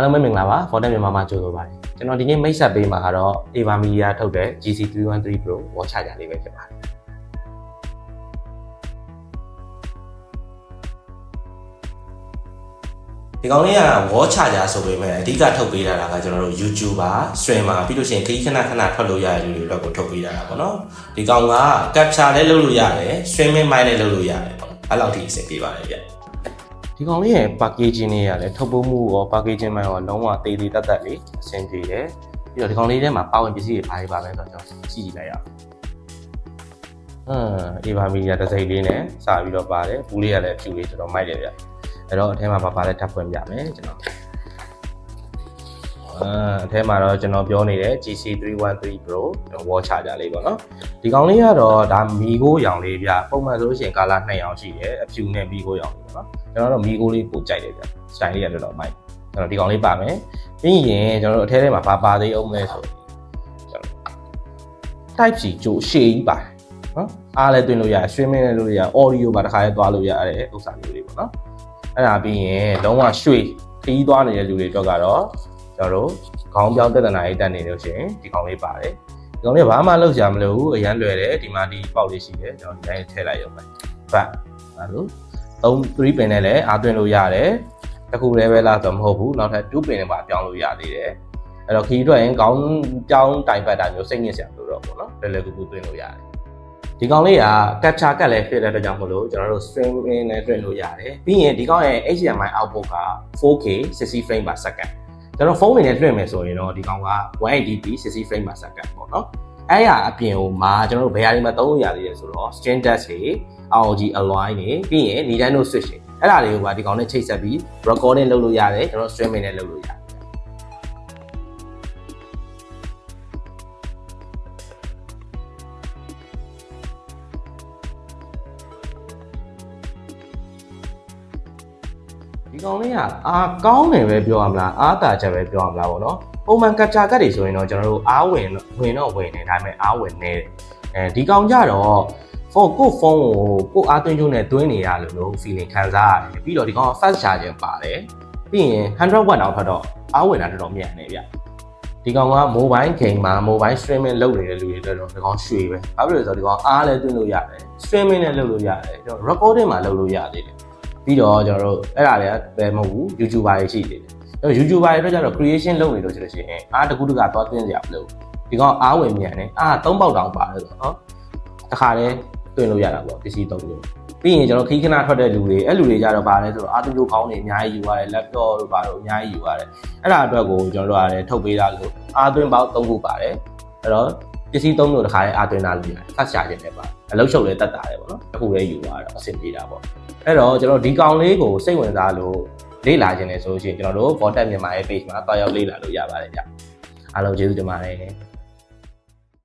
ားလုံးပဲမင်္ဂလာပါ Fortnite မြန်မာမှာကြိုဆိုပါတယ်ကျွန်တော်ဒီနေ့မိတ်ဆက်ပေးမှာကတော့ Ava Media ထုတ်တဲ့ GC313 Pro Watch Charger လေးပဲဖြစ်ပါတယ်ဒီကောင်လေးက wall charger ဆိုပေမဲ့အဓိကထုတ်ပေးတာကကျွန်တော်တို့ YouTuber streamer ပြီးလို့ရှိရင်ခကြီးခဏခဏထွက်လို့ရတဲ့လူတွေအတွက်ကိုထုတ်ပေးတာပေါ့နော်ဒီကောင်က capture လည်းလုပ်လို့ရတယ် streaming mic လည်းလုပ်လို့ရတယ်ပေါ့အဲ့လောက်ထိအဆင်ပြေပါတယ်ဗျ ဒီကောင်လေးရဲ့ packaging လေးရတယ်ထုတ်ပိုးမှုရော packaging မှရောလုံးဝသေးသေးတက်တက်လေးအဆင်ပြေတယ်ပြီးတော့ဒီကောင်လေးထဲမှာပါဝင်ပစ္စည်းတွေဘာတွေပါလဲဆိုတော့ကျွန်တော်ကြည့်ကြည့်လိုက်ရအောင်အင်းအေဗာမီဒီယာတစ်စိတ်လေးနဲ့စာပြီးတော့ပါတယ်ဘူးလေးကလည်းဖြူလေးတော်တော်မိုက်တယ်ဗျအဲ့တော့အထဲမှာပါပါလဲထပ်ဖွင့်ပြမယ်ကျွန်တော် အာအထဲမှာတော့ကျွန်တော်ပြောနေတဲ့ GC313 Pro watch charger လေးပေါ့နော်ဒီကောင်လေးကတော့ဒါမီကိုရောင်လေးဗျပုံမှန်ဆိုလို့ရှိရင်ကာလာ2ရောင်ရှိတယ်အဖြူနဲ့မီကိုရောင်လေးပေါ့နော်ကျွန်တော်တော့မီကိုလေးပိုကြိုက်တယ်ဗျစတိုင်လေးကတော်တော်မိုက်ကျွန်တော်ဒီကောင်လေးပါမယ်ပြီးရင်ကျွန်တော်တို့အထဲထဲမှာပါပါသေးအောင်လဲဆိုကျွန်တော် type C ကြိုရှေ့ကြီးပါတယ်နော်အားလည်းတွင်လို့ရတယ် streaming လည်းလုပ်လို့ရတယ် audio ပါတစ်ခါလည်းသွားလို့ရတဲ့ဥစ္စာမျိုးတွေပေါ့နော်အဲ့ဒါပြီးရင်လုံးဝရွှေခီးသွားနေတဲ့လူတွေအတွက်ကတော့ ကျွန်တော်တို့ခေါင်းပြောင်းတက်တနာရေးတက်နေလို့ရှိရင်ဒီကောင်လေးပါတယ်ဒီကောင်လေးဘာမှလုပ်ကြမလို့အရန်လွယ်တယ်ဒီမှာဒီပေါက်လေးရှိတယ်ကျွန်တော်ဒီတိုင်းထည့်လိုက်ရုံပဲဘတ်အဲ့လို3 3ပင်နဲ့လည်းအားသွင်းလို့ရတယ်တခုလည်းပဲလားဆိုမဟုတ်ဘူးနောက်ထပ်2ပင်နဲ့ပါပြောင်းလို့ရသေးတယ်အဲ့တော့ခီးထွက်ရင်ခေါင်းပြောင်းတိုင်ပတ်တာမျိုးစိတ်ညစ်စရာမလိုတော့ဘူးเนาะလွယ်လွယ်ကူကူသွင်းလို့ရတယ်ဒီကောင်လေးက capture ကတ်လည်းဖြစ်တဲ့အတွက်ကြောင့်မလို့ကျွန်တော်တို့ streaming နဲ့တွေ့လို့ရတယ်ပြီးရင်ဒီကောင်ရဲ့ HDMI output က 4K 60 frame per second ကျွန်တော်ဖုန်းတွေနဲ့လွှင့်မယ်ဆိုရင်တော့ဒီကောင်က 180p 60 frame per second ပေါ့နော်အဲ့ရအပြင်ဟိုမှာကျွန်တော်တို့ဘယ်ဟာတွေမှာသုံးလို့ရသေးလဲဆိုတော့ string dash တွေ ROG Align တွေပြီးရင် Nintendo Switch တွေအဲ့ဒါတွေကိုပါဒီကောင်နဲ့ချိတ်ဆက်ပြီး recording လုပ်လို့ရတယ်ကျွန်တော် streaming နဲ့လုပ်လို့ရတယ် ဒီကောင်လေးကအာကောင်းတယ်ပဲပြောရမလားအားတာချက်ပဲပြောရမလားပေါ့နော်ပုံမှန်ကတ်ချာကတ်တွေဆိုရင်တော့ကျွန်တော်တို့အားဝင်ဝင်တော့ဝင်နေဒါပေမဲ့အားဝင်နေတယ်အဲဒီကောင်ကြတော့ဖုန်းကိုဖုန်းကိုကိုအားသွင်းကျုံနဲ့သွင်းနေရလို့လို့ feeling ခံစားရတယ်ပြီးတော့ဒီကောင်က fast charging ပါတယ်ပြီးရင်100 watt တော့ဖတ်တော့အားဝင်တာတော်တော်မြန်နေဗျဒီကောင်က mobile game မှာ mobile streaming လုပ်နေတဲ့လူတွေအတွက်တော့ဒီကောင်ရွှေပဲဘာဖြစ်လို့လဲဆိုတော့ဒီကောင်အားလည်းသွင်းလို့ရတယ် streaming နဲ့လုပ်လို့ရတယ်ကျွန်တော် recording မှာလုပ်လို့ရသေးတယ် ပြီးတော့ကျွန်တော်တို့အဲ့ဒါတွေကဘယ်မဟုတ်ဘူး YouTuber တွေရှိသေးတယ်အဲ့ YouTuber တွေအတွက်ကျတော့ creation လုပ်နေလို့ဆိုလို့ရှိရင်အားတကူတကသွားသွင်းကြရမလို့ဒီကောင်အားဝင်မြန်တယ်အားသုံးပေါက်တောင်ပါတယ်ဆိုတော့တခါတည်းသွင်းလို့ရတာပေါ့ပစ္စည်းသုံးလို့ပြီးရင်ကျွန်တော်ခီးခဏထွက်တဲ့လူတွေအဲ့လူတွေကြတော့ဗာလဲဆိုတော့အာတူလိုခေါင်းတွေအများကြီးယူရတယ် laptop တို့ဗာတော့အများကြီးယူရတယ်အဲ့ဒါအတွက်ကိုကျွန်တော်တို့ကလည်းထုတ်ပေးတာလို့အားသွင်းပေါက်သုံးခုပါတယ်အဲ့တော့ ပစ္စည်းသုံးလို့တခါတည်းအားသွင်းတာလို့ရတယ် fast charging နဲ့ပါအလုပ်ချုပ်လည်းတက်တာတယ်ပေါ့နော်တစ်ခုလည်းယူသွားတော့အဆင်ပြေတာပေါ့အဲ့တော့ကျွန်တော်ဒီကောင်လေးကိုစိတ်ဝင်စားလို့လေ့လာခြင်းနဲ့ဆိုလို့ရှိရင်ကျွန်တော်တို့ Vortex မြန်မာရဲ့ page မှာတွားရောက်လေ့လာလို့ရပါတယ်ဗျအားလုံးကျေးဇူးတင်ပါတယ်